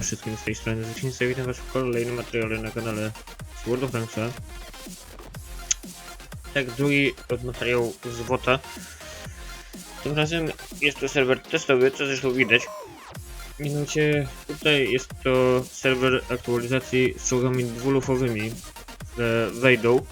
Siemano wszystkim z tej strony Zwycięzca, witam was w kolejnym materiale na kanale World of Tanksa. Tak, drugi od materiału z WOTA. Tym razem jest to serwer testowy, co zresztą widać. Mianowicie tutaj jest to serwer aktualizacji z czołgami dwulufowymi, które wejdą.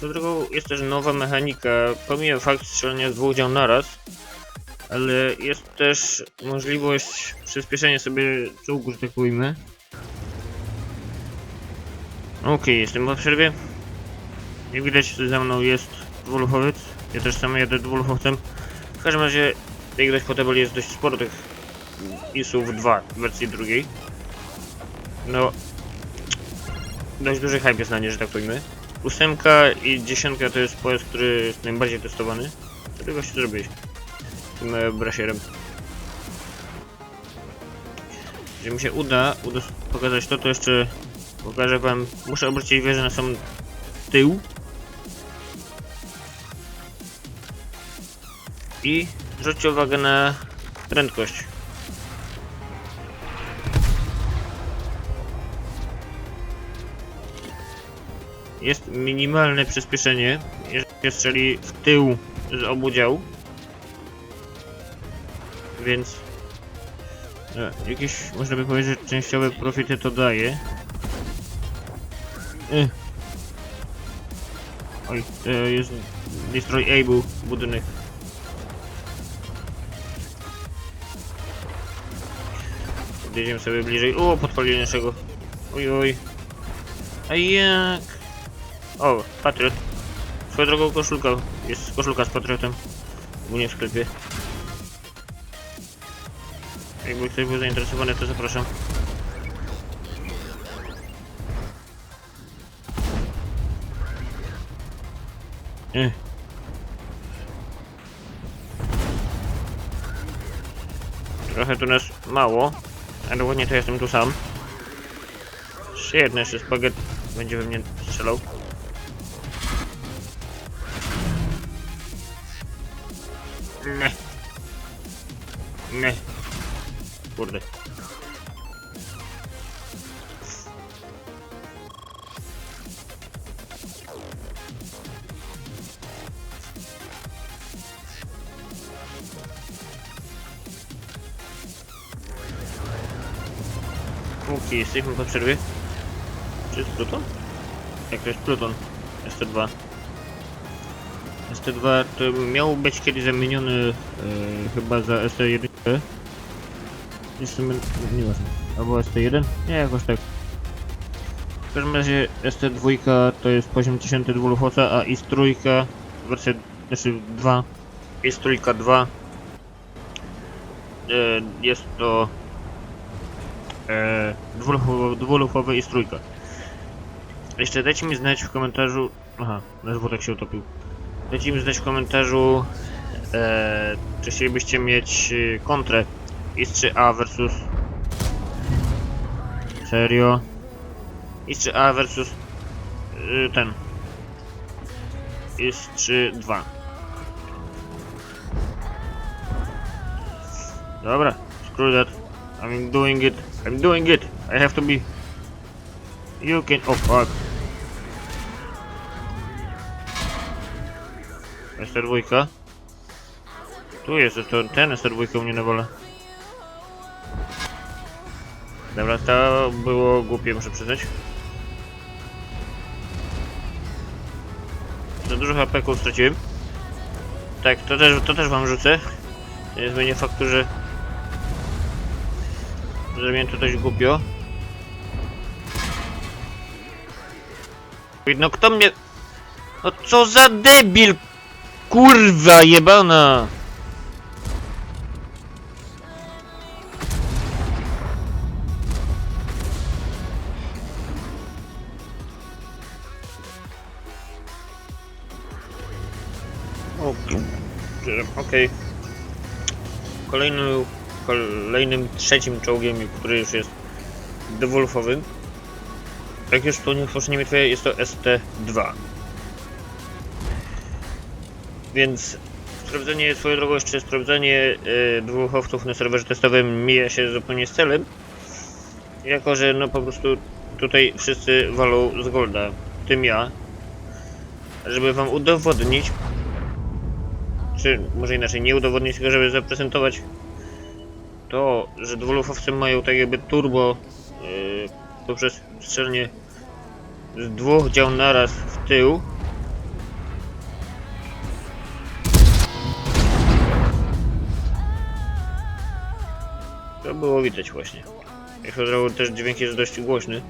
Co drogą jest też nowa mechanika, pomijam fakt strzelania z dwóch dział naraz, ale jest też możliwość przyspieszenia sobie czołgu, że tak ujmę. Okej, jestem po przerwie. Jak widać za mną jest dwuluchowiec. Ja też sam jadę dwuluchowcem. W każdym razie, jak widać po tabeli jest dość sporo tych ISów 2 w wersji drugiej. No, dość duży hype jest na nie, że tak powiem. Ósemka i dziesiątka to jest pojazd, który jest najbardziej testowany. Ty gościu zrobiłeś? Tym e, brasierem. Jeżeli mi się uda, uda pokazać to, to jeszcze pokażę wam. Muszę obrócić wieżę na sam tył. I zwróćcie uwagę na prędkość. Jest minimalne przyspieszenie, jeżeli strzeli w tył z obu dział. Więc e, jakieś, można by powiedzieć, częściowe profity to daje. E. Oj, e, jest Destroy Able budynek. Podjedziemy sobie bliżej. O, podpalili naszego. Oj, oj. A jak? O, Patriot. Swoją drogą koszulka. Jest koszulka z Patriotem. U mnie w sklepie. Jakby ktoś był zainteresowany, to zapraszam. Ech. Trochę tu nas mało, a dokładnie to jestem tu sam. Jeszcze jedno, jeszcze spaget będzie we mnie strzelał. Nie. Nie. Kurde. Okej, jesteśmy po przerwie. Czy jest Pluton? Jak to jest Pluton? ST2. ST2 to miał być kiedyś zamieniony e, chyba za ST1. My... nieważne. Albo ST1? Nie, jakoś tak. W każdym razie ST2 to jest poziom 10 dwulufosa, a IS-3 wersja, znaczy 2 IS-3 2 e, jest to e, dwulufowy, dwulufowy IS-3 jeszcze dajcie mi znać w komentarzu aha, nasz wódek się utopił dajcie mi znać w komentarzu e, czy chcielibyście mieć e, kontrę IS-3A versus Serio? IS-3A versus y, ten. IS-3-2 Dobra, screw that. I'm doing it. I'm doing it. I have to be You can... Oh fuck. Jeszcze dwójka Tu jest, to ten jest dwójka u mnie na wolę Dobra, to było głupie, muszę przyznać. Za dużo HP straciłem. Tak, to też, to też wam rzucę. Nie zmienię faktu, że... Mnie to dość głupio. No kto mnie... No co za debil! Kurwa jebana! Okej. Okej. Kolejnym, kolejnym trzecim czołgiem, który już jest dewolfowym. Jak już to nie nie twoje, jest to ST2. Więc sprawdzenie swoją drogą jeszcze sprawdzenie yy, dwóch owców na serwerze testowym mija się zupełnie z celem. jako że no po prostu tutaj wszyscy walą z Golda, tym ja, żeby wam udowodnić, czy może inaczej, nie udowodnić, tylko żeby zaprezentować to, że dwulufowcy mają tak jakby turbo yy, poprzez strzelanie z dwóch dział naraz w tył. To było widać właśnie. Jak od razu też dźwięk jest dość głośny.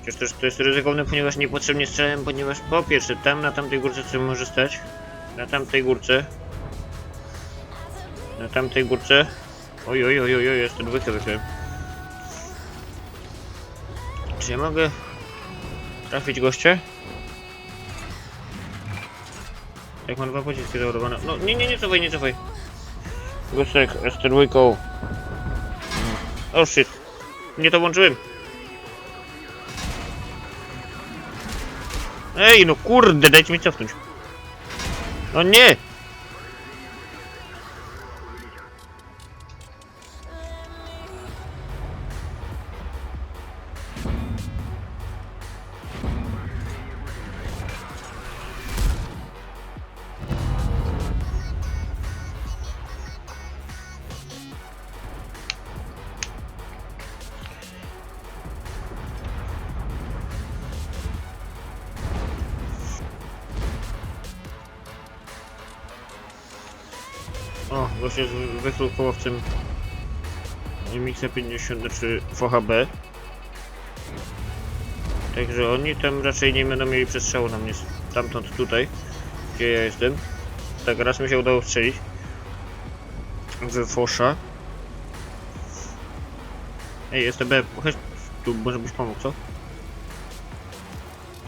Chociaż też to jest ryzykowne, ponieważ niepotrzebnie strzelałem, ponieważ po pierwsze tam na tamtej górce co może stać, na tamtej górce, na tamtej górce, oj oj oj oj, oj jeszcze dwójkę wychyłem. Czy ja mogę trafić goście? Jak mam dwa pociski załadowane. No nie, nie, nie cofaj, nie cofaj. Gostek, S2. Oh shit. Nie to włączyłem. Ej, no kurde, dajcie mi cofnąć. No nie! Właśnie z wyklukołowcem Mixa 50, znaczy FOHB. Także oni tam raczej nie będą mieli przestrzału na mnie stamtąd tutaj, gdzie ja jestem. Tak, raz mi się udało strzelić. W Fosza. Ej, STB, chodź tu, może byś pomógł, co?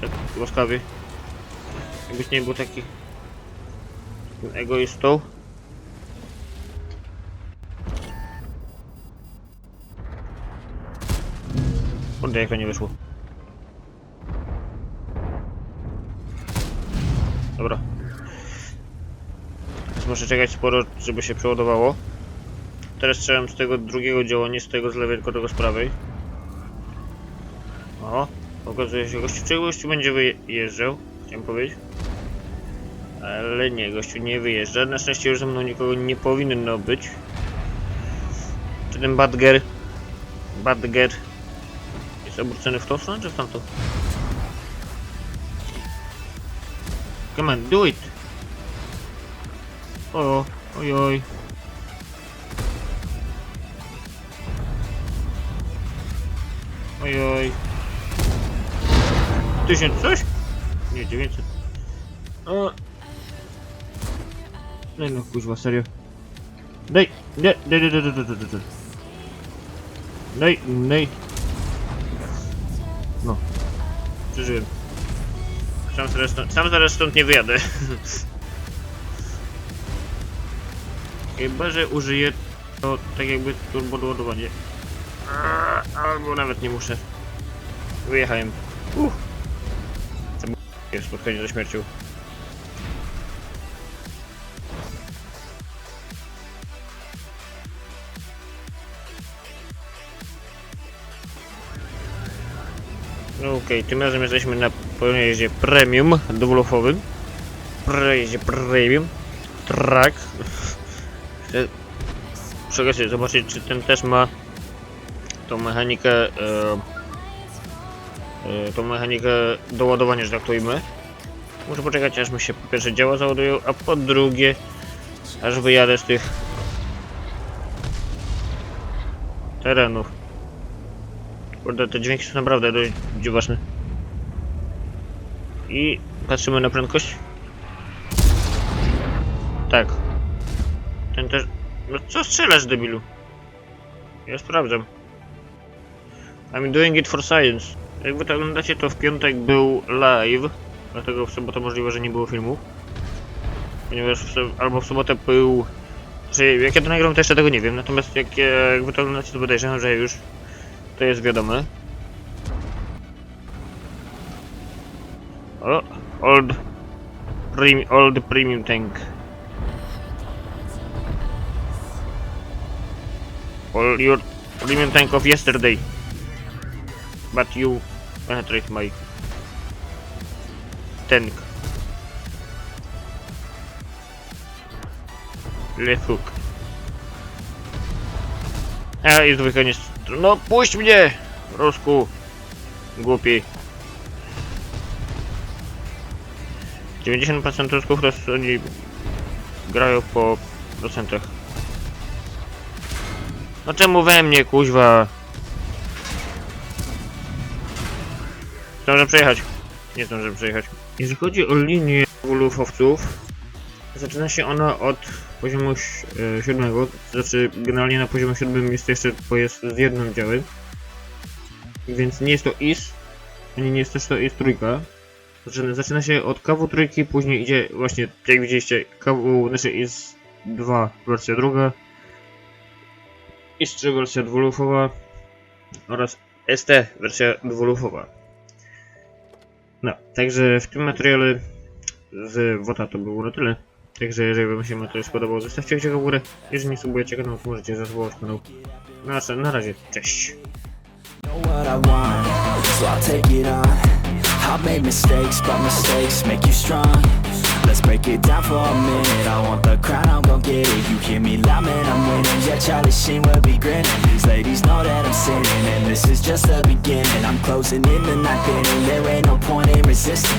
Tak, łaskawie. Jakbyś nie był taki egoistą. Kurde, jak to nie wyszło. Dobra. Teraz muszę czekać sporo, żeby się przeładowało. Teraz strzelam z tego drugiego dzieła, nie z tego z lewej, tylko tego z prawej. O, okazuje się, gościu, czy gościu będzie wyjeżdżał? Chciałem powiedzieć. Ale nie, gościu nie wyjeżdża. Na szczęście już ze mną nikogo nie powinno być. Czy ten Badger... Badger... Jest oburczony w tą stronę czy w tamtą? Come on, do it! O, oj, oj. Oj, oj. Tysiąc coś? Nie, 900. O. Nie no, kuźwa, serio. Daj, daj, daj, daj, daj, daj, daj, daj. Daj, daj. No. Przeżyłem. Sam stąd, sam zaraz nie wyjadę. Chyba, że użyję to tak jakby turbo doładowanie. Albo nawet nie muszę. Wyjechałem. Uff. To było spotkanie ze śmiercią. No Okej, tym razem jesteśmy na pojeździe premium dwulofowym. Pojeździe premium. Track. Okazji zobaczyć, czy ten też ma tą mechanikę, e, e, tą mechanikę doładowania, że tak to ujmę. Muszę poczekać, aż mi się po pierwsze działa załadują, a po drugie, aż wyjadę z tych terenów. Kurde, te dźwięki są naprawdę dość dziwaczne. I patrzymy na prędkość. Tak. Ten też... No co strzelasz, debilu? Ja sprawdzam. I'm doing it for science. Jak wy to oglądacie, to w piątek był live. Dlatego w sobotę możliwe, że nie było filmu. Ponieważ w, albo w sobotę był... Znaczy, jak ja to nagram, to jeszcze tego nie wiem. Natomiast jak, jak wy to oglądacie, to podejrzewam, że już to jest wiadome. O, old, premi, old premium tank. All your premium tank of yesterday. but you penetrate my tank. Left hook. A, jest wychoniec. No, puść mnie! Rusku. Głupi. 90% Rusków raz oni grają po procentach. No czemu we mnie, kuźwa? Zdążę przejechać. Nie zdążę przejechać. Jeżeli chodzi o linię wolufowców, zaczyna się ona od poziomu e, siódmego. Znaczy, generalnie na poziomie siódmym jest jeszcze pojazd z jednym działem. Więc nie jest to IS, ani nie jest też to IS trójka. Zaczyna, zaczyna się od kawu trójki, później idzie właśnie, jak widzieliście, kawu, znaczy IS 2 wersja druga, IS 3 wersja dwulufowa oraz ST wersja dwulufowa. No, także w tym materiale z WOTA to było na tyle. Także jeżeli wam się materiał spodobał, zostawcie kciuka w górę. Jeżeli nie subujecie kanału, to możecie zasubskrybować kanał. Na, na razie, cześć. made mistakes, but mistakes make you strong. Let's break it down for a minute. I want the crown, I'm gon' get it. You hear me loud, man, I'm winning. Yeah, Charlie Sheen will be grinning. These ladies know that I'm sinning, and this is just the beginning. I'm closing in the night. There ain't no point in resisting.